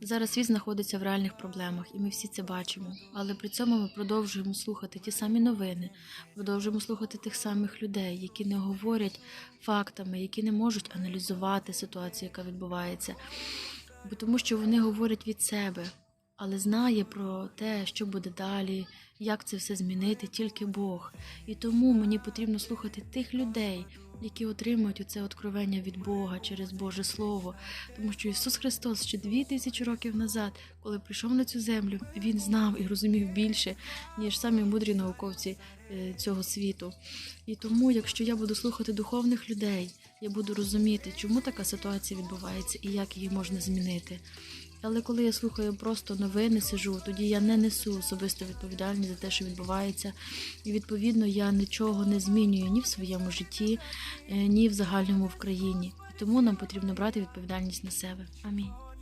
Зараз світ знаходиться в реальних проблемах, і ми всі це бачимо. Але при цьому ми продовжуємо слухати ті самі новини, продовжуємо слухати тих самих людей, які не говорять фактами, які не можуть аналізувати ситуацію, яка відбувається, бо тому що вони говорять від себе, але знає про те, що буде далі, як це все змінити, тільки Бог. І тому мені потрібно слухати тих людей, які отримують оце откровення від Бога через Боже Слово. Тому що Ісус Христос ще дві тисячі років назад, коли прийшов на цю землю, Він знав і розумів більше, ніж самі мудрі науковці е, цього світу. І тому, якщо я буду слухати духовних людей, я буду розуміти, чому така ситуація відбувається і як її можна змінити. Але коли я слухаю просто новини, сижу, тоді я не несу особисту відповідальність за те, що відбувається, і відповідно я нічого не змінюю ні в своєму житті, е, ні в загальному в країні. Тому нам потрібно брати відповідальність на себе. Амінь.